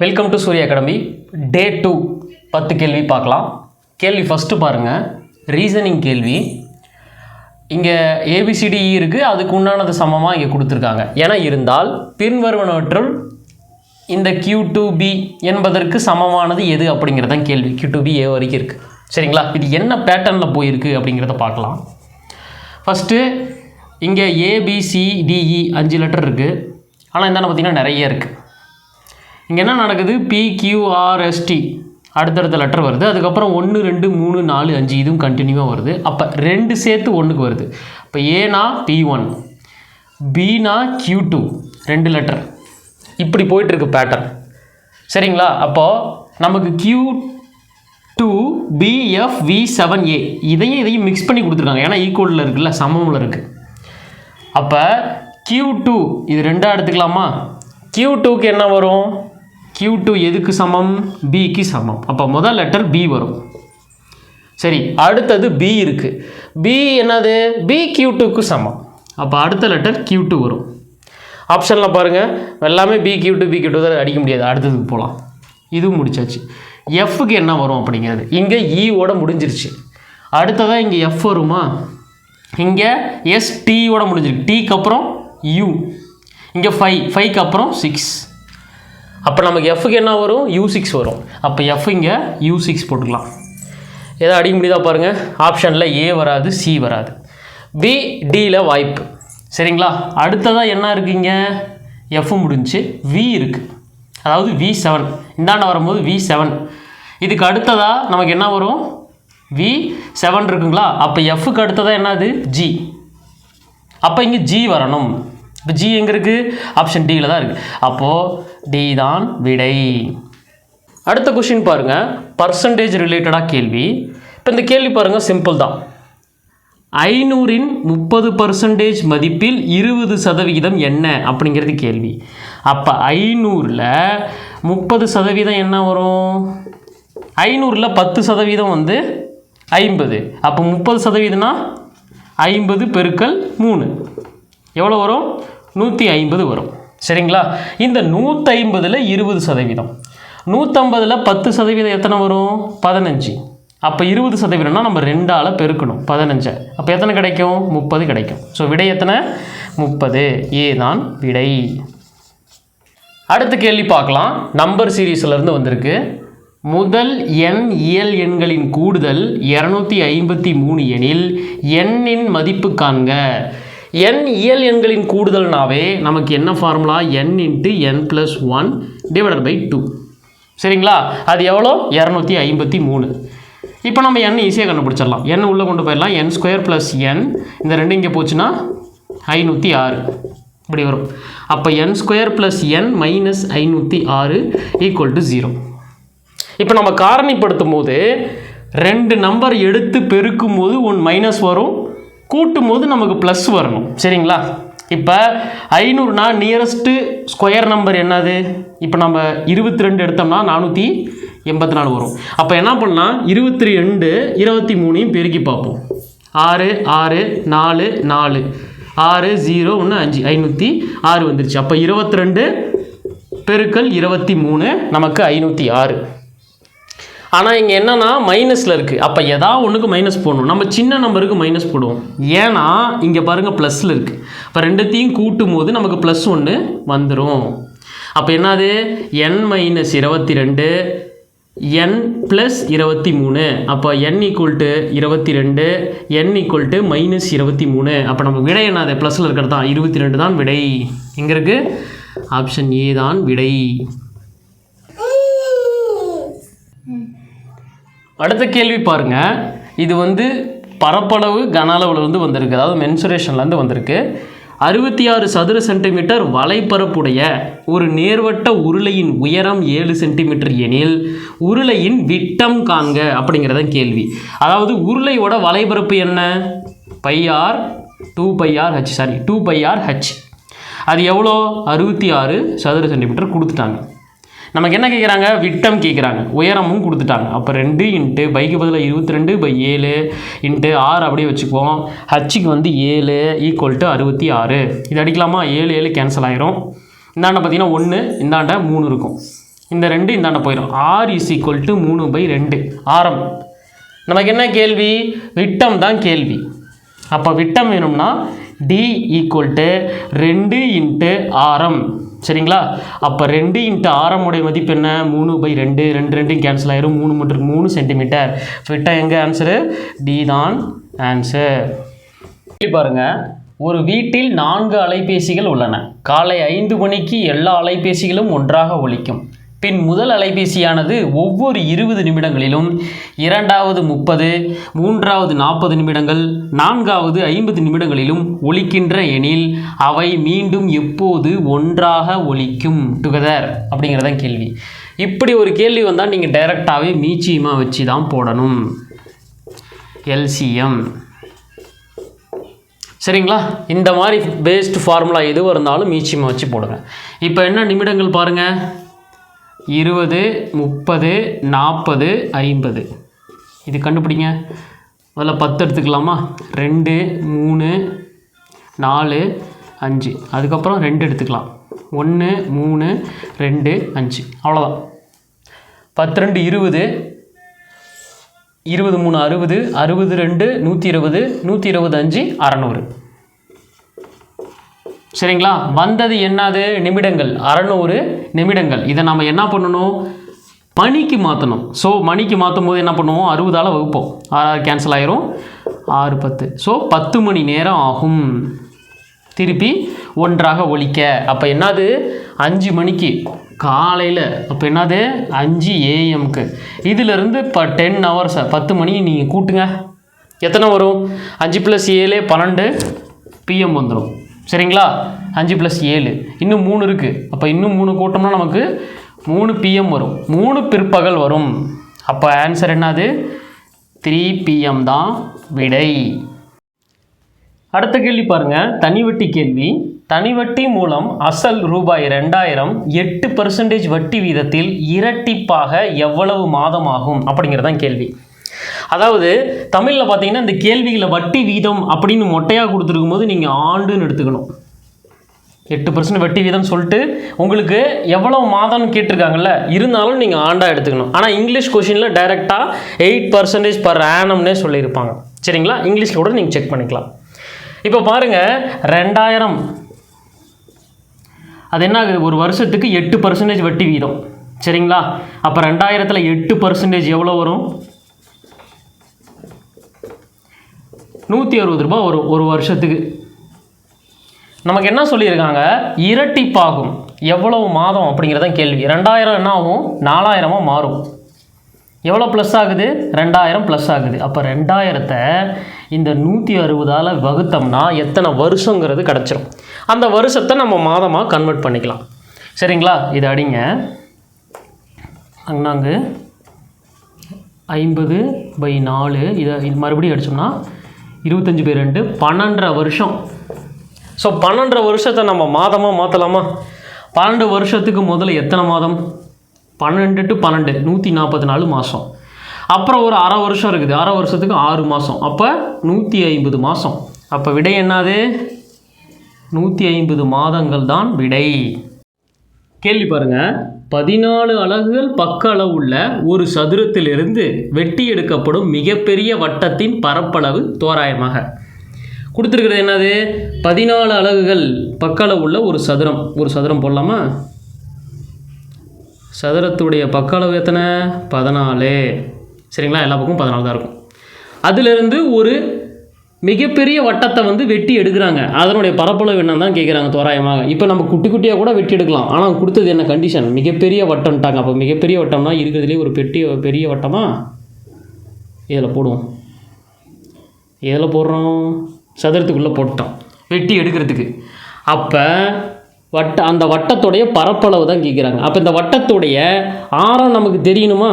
Welcome to Surya academy day two பத்து கேள்வி பார்க்கலாம். கேள்வி ஃபஸ்ட்டு பாருங்கள் ரீசனிங் கேள்வி. இங்கே ஏபிசிடிஇ இருக்குது அதுக்கு உண்டானது சமமாக இங்கே கொடுத்துருக்காங்க. என இருந்தால் பின்வருவனவற்றுள் இந்த கியூ டூ பி என்பதற்கு சமமானது எது அப்படிங்கிறது தான் கேள்வி. கியூ டூ பி ஏ வரைக்கும் இருக்குது சரிங்களா? இது என்ன பேட்டர்னில் போயிருக்கு அப்படிங்கிறத பார்க்கலாம். ஃபஸ்ட்டு இங்கே ஏபிசிடிஇ அஞ்சு லெட்டர் இருக்குது ஆனால் என்னென்ன பார்த்தீங்கன்னா நிறைய இருக்குது இங்கே என்ன நடக்குது? பிக்யூஆர்எஸ்டி அடுத்தடுத்த லெட்டர் வருது. அதுக்கப்புறம் ஒன்று ரெண்டு மூணு நாலு அஞ்சு இதுவும் கண்டினியூவாக வருது. அப்போ ரெண்டு சேர்த்து ஒன்றுக்கு வருது. இப்போ ஏனா பி ஒன் பீனா கியூ டூ ரெண்டு லெட்டர் இப்படி போயிட்டுருக்கு பேட்டர்ன் சரிங்களா? அப்போது நமக்கு Q two BF V seven A இதையும் இதையும் மிக்ஸ் பண்ணி கொடுத்துருக்காங்க. ஏன்னா ஈக்குவலில் இருக்குல்ல சமமில் இருக்குது அப்போ கியூ டூ இது ரெண்டாக எடுத்துக்கலாமா? கியூ டூக்கு என்ன வரும்? கியூ டூ எதுக்கு சமம்? பிக்கு சமம். அப்போ முதல் லெட்டர் பி வரும். சரி அடுத்தது பி இருக்குது பி என்னது? பி கியூ டூக்கு சமம். அப்போ அடுத்த லெட்டர் கியூ டூ வரும். ஆப்ஷனில் பாருங்கள் எல்லாமே B Q two B Q two தான் அடிக்க முடியாது. அடுத்ததுக்கு போகலாம் இதுவும் முடிச்சாச்சு. எஃப்க்கு என்ன வரும் அப்படிங்கிறது. இங்கே ஈவோட e முடிஞ்சிருச்சு. அடுத்ததாக இங்கே எஃப் வருமா? இங்கே எஸ் டியோட முடிஞ்சிருக்கு. டிக்கு அப்புறம் யூ இங்கே ஃபைவ் ஃபைவ்க்கு அப்புறம் சிக்ஸ் அப்போ நமக்கு எஃப்க்கு என்ன வரும்? யூ சிக்ஸ் வரும். அப்போ எஃப் இங்கே யூ சிக்ஸ் போட்டுக்கலாம். ஏதோ அடிக்க முடியுதா பாருங்கள் ஆப்ஷனில் ஏ வராது சி வராது. பி டியில் வாய்ப்பு. சரிங்களா? அடுத்ததாக என்ன இருக்குங்க எஃப் முடிஞ்சு வி இருக்குது அதாவது வி செவன் இந்தாண்ட வரும்போது வி செவன் இதுக்கு அடுத்ததாக நமக்கு என்ன வரும்? வி செவன் இருக்குங்களா? அப்போ எஃப்க்கு அடுத்ததாக என்னது? ஜி அப்போ இங்கே ஜி வரணும். இப்போ ஜி எங்கே இருக்குது ஆப்ஷன் டியில் தான் இருக்குது அப்போது டி தான் விடை. அடுத்த கொஷின் பாருங்கள் பர்சன்டேஜ் ரிலேட்டடாக கேள்வி. இப்போ இந்த கேள்வி பாருங்கள் சிம்பிள் தான். ஐநூறின் முப்பது பர்சன்டேஜ் மதிப்பில் இருபது சதவிகிதம் என்ன அப்படிங்கிறது கேள்வி. அப்போ ஐநூறில் முப்பது சதவீதம் என்ன வரும்? ஐநூறில் பத்து சதவீதம் வந்து ஐம்பது. அப்போ முப்பது சதவீதம்னா ஐம்பது பெருக்கல் மூணு. எவ்வளோ வரும்? நூற்றி ஐம்பது வரும். சரிங்களா? இந்த நூற்றைம்பதில் இருபது சதவீதம். நூற்றம்பதில் பத்து சதவீதம் எத்தனை வரும்? பதினஞ்சு. அப்போ இருபது சதவீதம்னா நம்ம ரெண்டால் பெருக்கணும். பதினஞ்சை. அப்போ எத்தனை கிடைக்கும்? முப்பது கிடைக்கும். ஸோ விடை எத்தனை? முப்பது. ஏ தான் விடை. அடுத்த கேள்வி பார்க்கலாம். நம்பர் சீரீஸ்லேருந்து வந்திருக்கு. முதல் எண் இயல் எண்களின் கூடுதல் இரநூத்தி ஐம்பத்தி மூணு எனில் எண்ணின் மதிப்பு காண்க. என் இயல் எண்களின் கூடுதல்னாவே நமக்கு என்ன formula n into n plus one divided by two சரிங்களா? அது எவ்வளோ? இரநூத்தி ஐம்பத்தி மூணு. இப்போ நம்ம என் ஈஸியாக கண்டுபிடிச்சிடலாம். என் உள்ளே கொண்டு போயிடலாம். என் ஸ்கொயர் ப்ளஸ் என் இந்த ரெண்டு இங்கே போச்சுன்னா ஐநூற்றி ஆறு. இப்படி வரும். அப்போ n square plus n minus ஐநூற்றி ஆறு ஈக்குவல் டு ஜீரோ இப்போ நம்ம காரணிப்படுத்தும் போது ரெண்டு நம்பர் எடுத்து பெருக்கும் போது ஒன் மைனஸ் வரும். கூட்டும் போது நமக்கு ப்ளஸ் வரணும். சரிங்களா? இப்போ ஐநூறுனா நியரஸ்ட்டு ஸ்கொயர் நம்பர் என்னது? இப்போ நம்ம இருபத்தி ரெண்டு எடுத்தோம்னா நானூற்றி எண்பத்தி நாலு வரும். அப்போ என்ன பண்ணலாம் இருபத்தி ரெண்டு இருபத்தி மூணையும் பெருக்கி பார்ப்போம். ஆறு ஆறு நாலு நாலு. ஆறு ஜீரோ ஒன்று அஞ்சு. ஐநூற்றி ஆறு வந்துருச்சு. அப்போ இருபத்தி ரெண்டு பெருக்கல் இருபத்தி மூணு நமக்கு ஐநூற்றி ஆறு. ஆனால் இங்கே என்னன்னா மைனஸில் இருக்குது அப்போ எதா ஒன்றுக்கு மைனஸ் போடணும். நம்ம சின்ன நம்பருக்கு மைனஸ் போடுவோம். ஏன்னா இங்கே பாருங்கள் ப்ளஸில் இருக்குது இப்போ ரெண்டுத்தையும் கூட்டும் போது நமக்கு ப்ளஸ் ஒன்று வந்துடும் அப்போ என்னது? என் மைனஸ் இருபத்தி ரெண்டு என் ப்ளஸ் இருபத்தி மூணு அப்போ என் ஈக்குவல் டு இருபத்தி ரெண்டு என் ஈக்குவல் டு மைனஸ் இருபத்தி மூணு அப்போ நம்ம விடை என்னது? ப்ளஸில் இருக்கிறது தான். இருபத்தி ரெண்டு தான் விடை. இங்கே இருக்குது ஆப்ஷன் ஏ தான் விடை. அடுத்த கேள்வி பாருங்க. இது வந்து பரப்பளவு கன அளவுலேருந்து வந்திருக்கு. அதாவது மென்சுரேஷன்லேருந்து வந்திருக்கு. அறுபத்தி ஆறு சதுர சென்டிமீட்டர் வலைப்பரப்புடைய ஒரு நேர்வட்ட உருளையின் உயரம் ஏழு சென்டிமீட்டர் எனில் உருளையின் விட்டம் காண்க அப்படிங்கிறத கேள்வி. அதாவது உருளையோட வலைப்பரப்பு என்ன? Pi r two pi r h sorry two pi r h அது எவ்வளோ? அறுபத்தி ஆறு சதுர சென்டிமீட்டர் கொடுத்துட்டாங்க. நமக்கு என்ன கேட்குறாங்க விட்டம் கேட்குறாங்க உயரமும் கொடுத்துட்டாங்க. அப்போ ரெண்டு இன்ட்டு பைக்கு பதிலாக இருபத்தி ரெண்டு பை ஏழு இன்ட்டு ஆறு அப்படியே வச்சுக்குவோம். ஹச்சுக்கு வந்து ஏழு ஈக்குவல் டு அறுபத்தி ஆறு. இது அடிக்கலாமா? ஏழு ஏழு கேன்சல் ஆயிரும். இந்தாண்ட பார்த்தீங்கன்னா ஒன்று இந்தாண்ட மூணு இருக்கும். இந்த ரெண்டு இந்தாண்ட போயிடும் ஆர் இஸ் ஈக்குவல் டு மூணு பை ரெண்டு. ஆரம். நமக்கு என்ன கேள்வி? விட்டம் தான் கேள்வி. அப்போ விட்டம் வேணும்னா டி ஈக்குவல் டு ரெண்டு இன்ட்டு ஆரம். சரிங்களா? அப்போ ரெண்டு இன்ட்டு ஆரமுடைய மதிப்பு என்ன? மூணு பை ரெண்டு ரெண்டு ரெண்டும் கேன்சல் ஆயிரும். மூணு மட்டும் மூணு சென்டிமீட்டர் ஃபிட்டாக எங்கே ஆன்சரு டி தான் ஆன்சர் பாருங்க. ஒரு வீட்டில் நான்கு அலைபேசிகள் உள்ளன. காலை ஐந்து மணிக்கு எல்லா அலைபேசிகளும் ஒன்றாக ஒழிக்கும் பின் முதல் அலைபேசியானது ஒவ்வொரு இருபது நிமிடங்களிலும் இரண்டாவது முப்பது மூன்றாவது நாற்பது நிமிடங்கள் நான்காவது ஐம்பது நிமிடங்களிலும் ஒழிக்கின்ற எனில் அவை மீண்டும் எப்போது ஒன்றாக ஒழிக்கும் டுகெதர் அப்படிங்கிறதான் கேள்வி. இப்படி ஒரு கேள்வி வந்தால் நீங்கள் டைரெக்டாகவே மீச்சியமாக வச்சு தான் போடணும். எல்சிஎம் சரிங்களா? இந்த மாதிரி பேஸ்டு ஃபார்முலா எதுவாக இருந்தாலும் மீச்சியமாக வச்சு போடுங்க. இப்போ என்ன நிமிடங்கள் பாருங்கள் இருபது முப்பது நாற்பது ஐம்பது. இது கண்டுபிடிங்க. முதல்ல பத்து எடுத்துக்கலாமா? ரெண்டு மூணு நாலு அஞ்சு. அதுக்கப்புறம் ரெண்டு எடுத்துக்கலாம். ஒன்று மூணு ரெண்டு அஞ்சு. அவ்வளோதான் பத்து ரெண்டு இருபது. இருபது மூணு அறுபது. அறுபது ரெண்டு நூற்றி இருபது. நூற்றி இருபது அஞ்சு அறநூறு. சரிங்களா? வந்தது என்னது? நிமிடங்கள். அறநூறு நிமிடங்கள். இதை நம்ம என்ன பண்ணணும்? மணிக்கு மாற்றணும் ஸோ மணிக்கு மாற்றும் போது என்ன பண்ணுவோம்? அறுபதால் வகுப்போம். ஆறு கேன்சல் ஆயிரும். ஆறு பத்து. ஸோ பத்து மணி நேரம் ஆகும். திருப்பி ஒன்றாக ஒழிக்க. அப்போ என்னது? அஞ்சு மணிக்கு. காலையில். அப்போ என்னது? அஞ்சு ஏஎம்க்கு இதிலிருந்து இப்போ டென் ஹவர்ஸை பத்து மணி நீங்கள் கூட்டுங்க. எத்தனை வரும்? அஞ்சு ப்ளஸ் ஏழு பன்னெண்டு. பிஎம் வந்துடும் சரிங்களா? அஞ்சு ப்ளஸ் ஏழு. இன்னும் மூணு இருக்குது அப்போ இன்னும் மூணு கூட்டம்னா நமக்கு மூணு பிஎம் வரும். மூணு பிற்பகல் வரும். அப்போ ஆன்சர் என்னது? த்ரீ பிஎம் தான் விடை. அடுத்த கேள்வி பாருங்கள் தனிவட்டி கேள்வி. தனிவட்டி மூலம் அசல் ரூபாய் ரெண்டாயிரம் எட்டு பர்சன்டேஜ் வட்டி வீதத்தில் இரட்டிப்பாக எவ்வளவு மாதம் ஆகும் அப்படிங்கிறது தான் கேள்வி. அதாவது தமிழில் பார்த்தீங்கன்னா இந்த கேள்விகளை வட்டி வீதம் அப்படின்னு மொட்டையாக கொடுத்துருக்கும் போது நீங்கள் ஆண்டுன்னு எடுத்துக்கணும். எட்டு பர்சன்ட் வட்டி வீதம் சொல்லிட்டு உங்களுக்கு எவ்வளோ மாதம்னு கேட்டிருக்காங்கல்ல இருந்தாலும் நீங்கள் ஆண்டாக எடுத்துக்கணும். ஆனால் இங்கிலீஷ் கொஷினில் டைரெக்டாக எயிட் பர்சன்டேஜ் பர் ஆனம்னே சொல்லியிருப்பாங்க. சரிங்களா? இங்கிலீஷில் கூட நீங்கள் செக் பண்ணிக்கலாம். இப்போ பாருங்கள் ரெண்டாயிரம். அது என்ன ஆகுது? ஒரு வருஷத்துக்கு எட்டு பர்சன்டேஜ் வட்டி வீதம். சரிங்களா? அப்போ ரெண்டாயிரத்தில் எட்டு பர்சன்டேஜ் எவ்வளோ வரும்? நூற்றி அறுபது ரூபாய் ஒரு ஒரு வருஷத்துக்கு. நமக்கு என்ன சொல்லியிருக்காங்க? இரட்டிப்பாகும். எவ்வளவு மாதம் அப்படிங்கிறதான் கேள்வி. ரெண்டாயிரம் என்ன ஆகும்? நாலாயிரமாக மாறும். எவ்வளோ ப்ளஸ் ஆகுது? ரெண்டாயிரம் ப்ளஸ் ஆகுது. அப்போ ரெண்டாயிரத்தை இந்த நூற்றி அறுபதால் வகுத்தோம்னா எத்தனை வருஷங்கிறது கிடச்சிரும். அந்த வருஷத்தை நம்ம மாதமாக கன்வெர்ட் பண்ணிக்கலாம். சரிங்களா? இது அடிங்க. நாங்கள் ஐம்பது பை நாலு. இதை இது மறுபடியும் அடித்தோம்னா இருபத்தஞ்சி பை ரெண்டு பன்னெண்டரை வருஷம். ஸோ பன்னெண்டரை வருஷத்தை நம்ம மாதமாக மாற்றலாமா பன்னெண்டு வருஷத்துக்கு முதல்ல எத்தனை மாதம்? பன்னெண்டு டு பன்னெண்டு நூற்றி நாற்பத்தி நாலு மாதம் அப்புறம் ஒரு அரை வருஷம் இருக்குது. அரை வருஷத்துக்கு ஆறு மாதம் அப்போ நூற்றி ஐம்பது மாதம் அப்போ விடை என்னது? நூற்றி ஐம்பது மாதங்கள் தான் விடை. கேள்வி பாருங்க. பதினாலு அலகுகள் பக்க அளவுள்ள ஒரு சதுரத்திலிருந்து வெட்டி எடுக்கப்படும் மிகப்பெரிய வட்டத்தின் பரப்பளவு தோராயமாக. கொடுத்துருக்கிறது என்னது? பதினாலு அலகுகள் பக்க அளவுள்ள ஒரு சதுரம். ஒரு சதுரம் போடலாமா? சதுரத்துடைய பக்க அளவு எத்தனை? பதினாலு. சரிங்களா? எல்லா பக்கமும் பதினாலு தான் இருக்கும். அதிலிருந்து ஒரு மிகப்பெரிய வட்டத்தை வந்து வெட்டி எடுக்கிறாங்க. அதனுடைய பரப்பளவு என்னன்னு தான் கேட்குறாங்க தோராயமாக. இப்போ நம்ம குட்டி குட்டியாக கூட வெட்டி எடுக்கலாம். ஆனால் கொடுத்தது என்ன கண்டிஷன் மிகப்பெரிய வட்டம்ட்டாங்க. அப்போ மிகப்பெரிய வட்டம்னா இருக்கிறதுலே ஒரு பெட்டி பெரிய வட்டமாக இதில் போடுவோம்? எதில் போடுறோம்? சதுரத்துக்குள்ளே போட்டோம். வெட்டி எடுக்கிறதுக்கு. அப்போ வட்ட அந்த வட்டத்துடைய பரப்பளவு தான் கேட்குறாங்க அப்போ இந்த வட்டத்துடைய ஆரம் நமக்கு தெரியணுமா?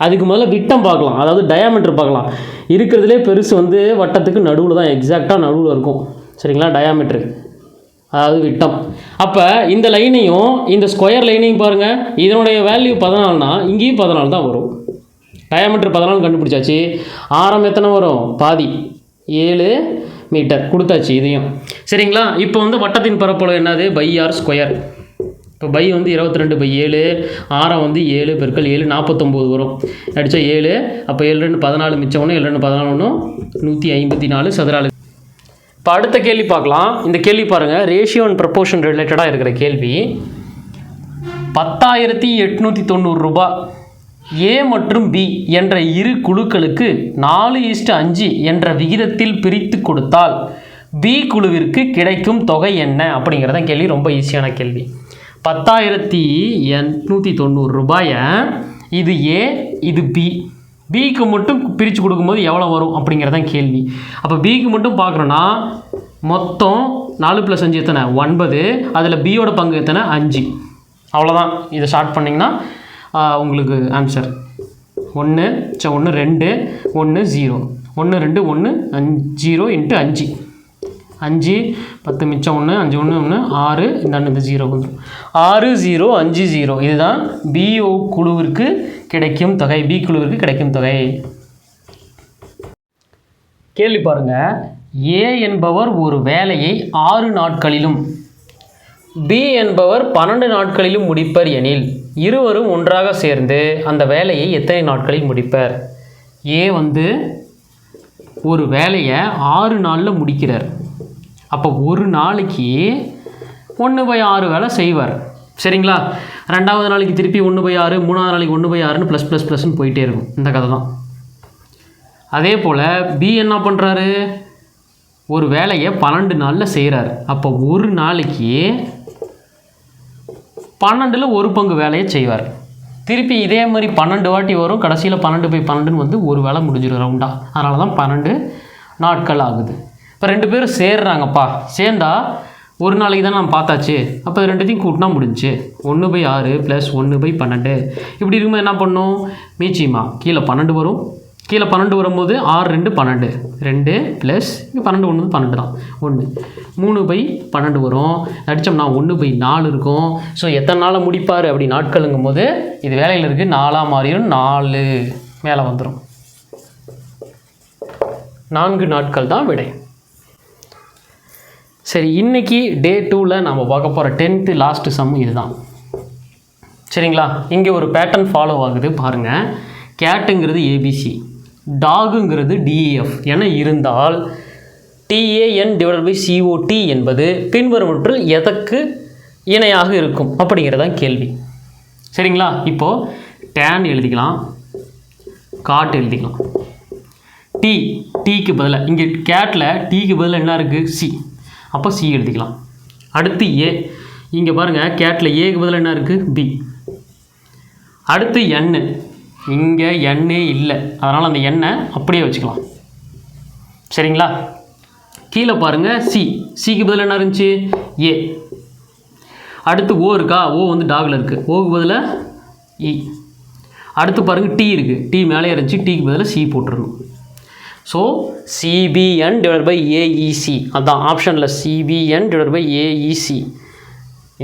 அதுக்கு முதல்ல விட்டம் பார்க்கலாம். அதாவது டயாமீட்டர் பார்க்கலாம். இருக்கிறதுலே பெருசு வந்து வட்டத்துக்கு நடுவில் தான் எக்ஸாக்டாக நடுவில் இருக்கும். சரிங்களா? டயாமீட்ரு அதாவது விட்டம். அப்போ இந்த லைனையும் இந்த ஸ்கொயர் லைனையும் பாருங்கள் இதனுடைய வேல்யூ பதினாலுனா இங்கேயும் பதினாலு தான் வரும். டயாமீட்டர் பதினாலு கண்டுபிடிச்சாச்சு. ஆரம் எத்தனை வரும்? பாதி. ஏழு மீட்டர். கொடுத்தாச்சு இதையும். சரிங்களா? இப்போ வந்து வட்டத்தின் பரப்பளவு என்னது? பை ஆர் ஸ்கொயர் இப்போ பை வந்து இருபத்தி ரெண்டு பை ஏழு ஆரம் வந்து ஏழு பெருக்கள் ஏழு நாற்பத்தொம்போது வரும். அடித்தா ஏழு அப்போ ஏழு ரெண்டு பதினாலு மிச்சம் ஒன்று ஏழு ரெண்டு பதினாலு ஒன்று நூற்றி ஐம்பத்தி நாலு சதுராலு இப்போ அடுத்த கேள்வி பார்க்கலாம். இந்த கேள்வி பாருங்கள் ரேஷியோ அண்ட் ப்ரப்போர்ஷன் ரிலேட்டடாக இருக்கிற கேள்வி. பத்தாயிரத்தி எட்நூற்றி தொண்ணூறு ரூபா ஏ மற்றும் பி என்ற இரு குழுக்களுக்கு நாலு ஈஸ்ட் அஞ்சு என்ற விகிதத்தில் பிரித்து கொடுத்தால் பி குழுவிற்கு கிடைக்கும் தொகை என்ன? அப்படிங்கிறத கேள்வி. ரொம்ப ஈஸியான கேள்வி. பத்தாயிரத்தி எட்நூற்றி தொண்ணூறு ரூபாயை இது ஏ இது பி. பிக்கு மட்டும் பிரித்து கொடுக்கும்போது எவ்வளோ வரும் அப்படிங்கிறதான் கேள்வி. அப்போ பிக்கு மட்டும் பார்க்குறோன்னா மொத்தம் நாலு ப்ளஸ் அஞ்சு எத்தனை? ஒன்பது. அதில் பியோட பங்கு எத்தனை? அஞ்சு. அவ்வளோதான் இதை ஸ்டார்ட் பண்ணிங்கன்னா உங்களுக்கு ஆன்சர் ஒன்று ச ஒன்று ரெண்டு ஒன்று ஜீரோ ஒன்று ரெண்டு ஒன்று அஞ்சு ஜீரோ இன்ட்டு அஞ்சு. அஞ்சு பத்து மிச்சம் ஒன்று அஞ்சு ஒன்று ஒன்று ஆறு இந்த இந்த ஜீரோ வந்துடும் ஆறு ஜீரோ அஞ்சு ஜீரோ இதுதான் பிஓ குழுவிற்கு கிடைக்கும் தொகை. பி குழுவிற்கு கிடைக்கும் தொகை. கேள்வி பாருங்க. ஏ என்பவர் ஒரு வேலையை ஆறு நாட்களிலும் பி என்பவர் பன்னெண்டு நாட்களிலும் முடிப்பர் எனில் இருவரும் ஒன்றாக சேர்ந்து அந்த வேலையை எத்தனை நாட்களில் முடிப்பர்? ஏ வந்து ஒரு வேலையை ஆறு நாளில் முடிக்கிறார். அப்போ ஒரு நாளைக்கு ஒன்று பை ஆறு வேலை செய்வார். சரிங்களா? ரெண்டாவது நாளைக்கு திருப்பி ஒன்று பை ஆறு மூணாவது நாளைக்கு ஒன்று பை ஆறுன்னு ப்ளஸ் ப்ளஸ் ப்ளஸ்ன்னு போயிட்டே இருக்கும் இந்த கதை தான். அதே போல் பி என்ன பண்ணுறாரு ஒரு வேலையை பன்னெண்டு நாளில் செய்கிறார் அப்போ ஒரு நாளைக்கு பன்னெண்டில் ஒரு பங்கு வேலையை செய்வார். திருப்பி இதே மாதிரி பன்னெண்டு வாட்டி வரும். கடைசியில் பன்னெண்டு பை பன்னெண்டுன்னு வந்து ஒரு வேலை முடிஞ்சிடும் ரவுண்டாக அதனால தான் பன்னெண்டு நாட்கள் ஆகுது. இப்போ ரெண்டு பேரும் சேர்றாங்கப்பா. சேர்ந்தா ஒரு நாளைக்கு தான் நான் பார்த்தாச்சு. அப்போ அது ரெண்டுத்தையும் கூட்டினா முடிஞ்சுச்சு. ஒன்று பை ஆறு ப்ளஸ் ஒன்று பை பன்னெண்டு. இப்படி இருக்கும்போது என்ன பண்ணும்? மீச்சிமா கீழே பன்னெண்டு வரும். கீழே பன்னெண்டு வரும்போது ஆறு ரெண்டு பன்னெண்டு. ரெண்டு ப்ளஸ் இங்கே பன்னெண்டு ஒன்று பன்னெண்டு தான். ஒன்று மூணு பை பன்னெண்டு வரும். நடித்தோம்னா ஒன்று பை நாலு இருக்கும். ஸோ எத்தனை நாளில் முடிப்பார் அப்படி நாட்களுங்கும் போது இது வேலையில் இருக்குது நாலாக மாறிடும். நாலு. மேலே வந்துடும் நான்கு நாட்கள் தான் விடை. சரி இன்னைக்கு டே டூவில் நாம் பார்க்க போகிற டென்த்து லாஸ்ட்டு சம் இதுதான். சரிங்களா? இங்கே ஒரு பேட்டர்ன் ஃபாலோ ஆகுது பாருங்கள் கேட்டுங்கிறது ஏபிசி டாகுங்கிறது டிஇஎஃப் என இருந்தால் டிஏஎன் டிவைட் பை சிஓடி என்பது பின்வருவற்றில் எதற்கு இணையாக இருக்கும் அப்படிங்கிறதான் கேள்வி. சரிங்களா? இப்போது டேன் எழுதிக்கலாம் காட் எழுதிக்கலாம். டி டீக்கு பதிலாக இங்கே கேட்டில் டீக்கு பதிலாக என்ன இருக்குது சி அப்போ சி எழுதிக்கலாம். அடுத்து ஏ இங்கே பாருங்கள் கேட்டில் ஏக்கு பதிலாக என்ன இருக்குது பி அடுத்து எண்ணு இங்கே எண்ணே இல்லை. அதனால் அந்த எண்ணெய் அப்படியே வச்சுக்கலாம். சரிங்களா? கீழே பாருங்கள் சி சிக்கு பதில் என்ன இருந்துச்சு? ஏ அடுத்து ஓ இருக்கா? ஓ வந்து டாகில் இருக்குது ஓக்கு பதிலாக இ e. அடுத்து பாருங்கள் டி இருக்குது டி மேலே இருந்துச்சு. டீக்கு பதிலாக C போட்டுருணும் so CBN divide by AEC அதுதான் ஆப்ஷனில் சிபிஎன் டிவைட் பை ஏஇசி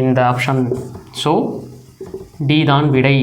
இந்த ஆப்ஷன் ஸோ டி தான் விடை.